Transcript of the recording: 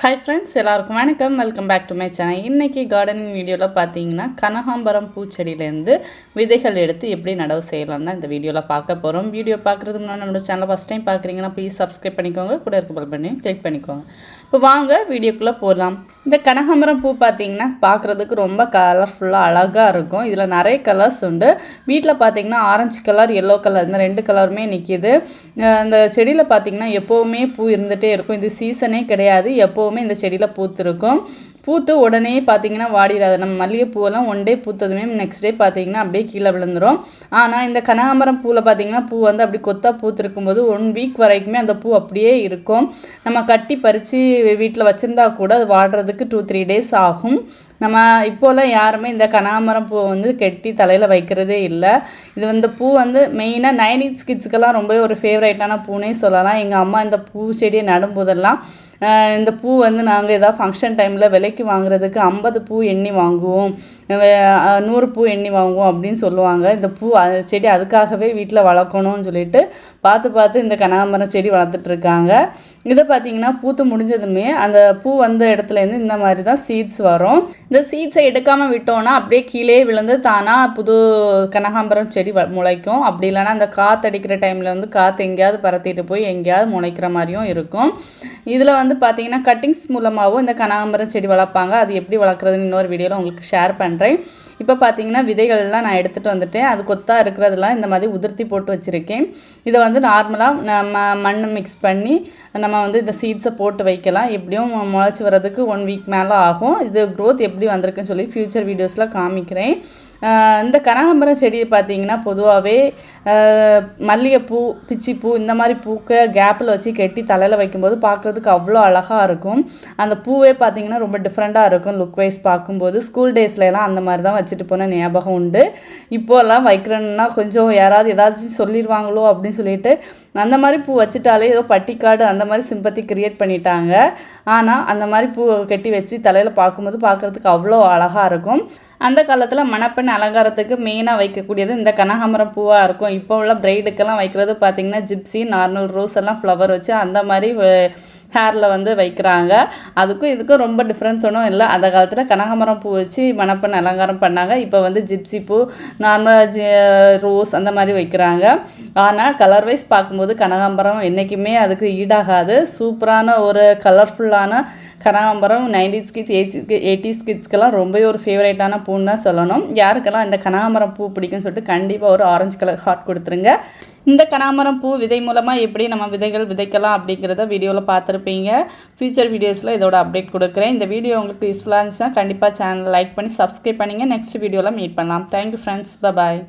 Hi friends எல்லாருக்கும் வணக்கம். Welcome back to my channel இன்றைக்கி கார்டனிங் வீடியோவில் பார்த்தீங்கன்னா கனகாம்பரம் பூச்செடியிலேருந்து விதைகள் எடுத்து எப்படி நடவு செய்யலாம் தான் இந்த வீடியோவில் பார்க்க போகிறோம் வீடியோ பார்க்குறதுக்கு முன்னாடி நம்மளோட சேனலை ஃபஸ்ட் டைம் பார்க்குறீங்கன்னா ப்ளீஸ் சப்ஸ்கிரைப் பண்ணிக்கோங்க. கூட இருக்க பெல் பண்ணி கிளிக் பண்ணிக்கோங்க. இப்போ வாங்க வீடியோக்குள்ளே போகலாம் இந்த கனகாம்பரம் பூ பார்த்தீங்கன்னா பார்க்குறதுக்கு ரொம்ப கலர்ஃபுல்லாக அழகாக இருக்கும். இதில் நிறைய கலர்ஸ் உண்டு. வீட்டில் பார்த்தீங்கன்னா ஆரஞ்சு கலர் எல்லோ கலர் இந்த ரெண்டு கலருமே நிற்கிது இந்த செடியில் பார்த்தீங்கன்னா எப்போவுமே பூ இருந்துகிட்டே இருக்கும். இது சீசனே கிடையாது. எப்போவுமே இந்த செடியில் பூத்திருக்கும். பூத்து உடனே பார்த்தீங்கன்னா வாடிடாது நம்ம மல்லிகைப்பூவெல்லாம் ஒன் டே பூத்ததுமே நெக்ஸ்ட் டே பார்த்தீங்கன்னா அப்படியே கீழே விழுந்துரும். ஆனால் இந்த கனகாம்பரம் பூவில் பார்த்தீங்கன்னா பூ வந்து அப்படி கொத்தாக பூத்திருக்கும் போது ஒன் வீக் வரைக்குமே அந்த பூ அப்படியே இருக்கும். நம்ம கட்டி பறித்து வீட்டில் வச்சுருந்தா கூட அது வாடுறதுக்கு டூ த்ரீ டேஸ் ஆகும். நம்ம இப்போல்லாம் யாருமே இந்த கனகாமரம் பூவை வந்து கெட்டி தலையில் வைக்கிறதே இல்லை. இது வந்து பூ வந்து மெயினாக நைன் கிட்ஸுக்கெல்லாம் ரொம்ப ஒரு ஃபேவரேட்டான பூனே சொல்லலாம். எங்கள் அம்மா இந்த பூ செடியை நடும்போதெல்லாம் இந்த பூ வந்து நாங்கள் ஏதாவது ஃபங்க்ஷன் டைமில் விலைக்கு வாங்குறதுக்கு ஐம்பது பூ எண்ணி வாங்குவோம். நூறு பூ எண்ணி வாங்குவோம் அப்படின்னு சொல்லுவாங்க. இந்த பூ செடி அதுக்காகவே வீட்டில் வளர்க்கணும்னு சொல்லிட்டு பார்த்து பார்த்து இந்த கனகாம்பரம் செடி வளர்த்துட்ருக்காங்க இதை பார்த்தீங்கன்னா பூத்து முடிஞ்சதுமே அந்த பூ வந்த இடத்துலேருந்து இந்த மாதிரி தான் சீட்ஸ் வரும். இந்த சீட்ஸை எடுக்காமல் விட்டோன்னா அப்படியே கீழே விழுந்து தானாக புது கனகாம்பரம் செடி முளைக்கும். அப்படி இல்லைன்னா அந்த காற்று அடிக்கிற டைமில் வந்து காற்று எங்கேயாவது பரத்திட்டு போய் எங்கேயாவது முளைக்கிற மாதிரியும் இருக்கும். இதில் வந்து பார்த்திங்கன்னா கட்டிங்ஸ் மூலமாகவும் இந்த கனகாம்பரம் செடி வளர்ப்பாங்க. அது எப்படி வளர்க்குறதுன்னு இன்னொரு வீடியோவில் உங்களுக்கு ஷேர் பண்ணுறேன் இப்போ பார்த்தீங்கன்னா விதைகள்லாம் நான் எடுத்துகிட்டு வந்துட்டேன். அது கொத்தாக இருக்கிறதெல்லாம் இந்த மாதிரி உதிர்த்தி போட்டு வச்சுருக்கேன். இதை வந்து நார்மலாக நம்ம மண் மிக்ஸ் பண்ணி நம்ம வந்து இந்த சீட்ஸை போட்டு வைக்கலாம். எப்படியும் முளைச்சி வர்றதுக்கு ஒன் வீக் மேலே ஆகும். இது க்ரோத் எப்படி வந்திருக்குன்னு சொல்லி ஃப்யூச்சர் வீடியோஸில் காமிக்கிறேன். இந்த கனகாம்பரம் செடி பார்த்தீங்கன்னா பொதுவாகவே மல்லிகைப்பூ பிச்சிப்பூ இந்த மாதிரி பூக்க கேப்பில் வச்சு கெட்டி தலையில் வைக்கும்போது பார்க்குறதுக்கு அவ்வளோ அழகாக இருக்கும். அந்த பூவே பார்த்திங்கன்னா ரொம்ப டிஃப்ரெண்ட்டாக இருக்கும் லுக் வைஸ் பார்க்கும்போது. ஸ்கூல் டேஸ்லலாம் அந்த மாதிரி தான் வச்சுட்டு போன ஞாபகம் உண்டு. இப்போல்லாம் வைக்கிறேன்னா கொஞ்சம் யாராவது ஏதாச்சும் சொல்லிடுவாங்களோ அப்படின்னு சொல்லிட்டு அந்த மாதிரி பூ வச்சுட்டாலே ஏதோ பட்டிக்காடு அந்த மாதிரி சிம்பத்தி க்ரியேட் பண்ணிட்டாங்க. ஆனால் அந்த மாதிரி பூ கட்டி வச்சு தலையில் பார்க்கும்போது பார்க்குறதுக்கு அவ்வளோ அழகாக இருக்கும். அந்த காலத்தில் மணப்பெண் அலங்காரத்துக்கு மெயினாக வைக்கக்கூடியது இந்த கனகாமரம் பூவாக இருக்கும். இப்போ உள்ள பிரைடுக்கெல்லாம் வைக்கிறது பார்த்திங்கன்னா ஜிப்ஸி நார்மல் ரோஸ் எல்லாம் ஃப்ளவர் வச்சு அந்த மாதிரி ஹேரில் வந்து வைக்கிறாங்க. அதுக்கும் இதுக்கும் ரொம்ப டிஃப்ரென்ஸ் ஒன்றும் இல்லை. அந்த காலத்தில் கனகாமரம் பூ வச்சு மணப்பெண் அலங்காரம் பண்ணாங்க. இப்போ வந்து ஜிப்சி பூ நார்மலாக ஜி ரோஸ் அந்த மாதிரி வைக்கிறாங்க. ஆனால் கலர் வைஸ் பார்க்கும்போது கனகாம்பரம் என்றைக்குமே அதுக்கு ஈடாகாது. சூப்பரான ஒரு கலர்ஃபுல்லான கனகாம்பரம் நைன்டிஸ் கிட்ஸ் எயிட் எயிட்டிஸ் கிட்ஸ்க்கெல்லாம் ரொம்பவே ஒரு ஃபேவரேட்டான பூன்னு தான் சொல்லணும். யாருக்கெல்லாம் இந்த கனகாம்பரம் பூ பிடிக்கும்னு சொல்லிட்டு கண்டிப்பாக ஒரு ஆரஞ்சு கலர் ஹார்ட் கொடுத்துருங்க. இந்த கனகாமரம் பூ விதை மூலமாக எப்படி நம்ம விதைகள் விதைக்கலாம் அப்படிங்கிறத வீடியோவில் பார்த்துருப்பீங்க. ஃபியூச்சர் வீடியோஸில் இதோட அப்டேட் கொடுக்குறேன். இந்த வீடியோ உங்களுக்கு யூஸ்ஃபுல்லாக இருந்துச்சுன்னா கண்டிப்பாக சேனல் லைக் பண்ணி சப்ஸ்கிரைப் பண்ணிங்க. நெக்ஸ்ட் வீடியோவில் மீட் பண்ணலாம். Thank you friends bye bye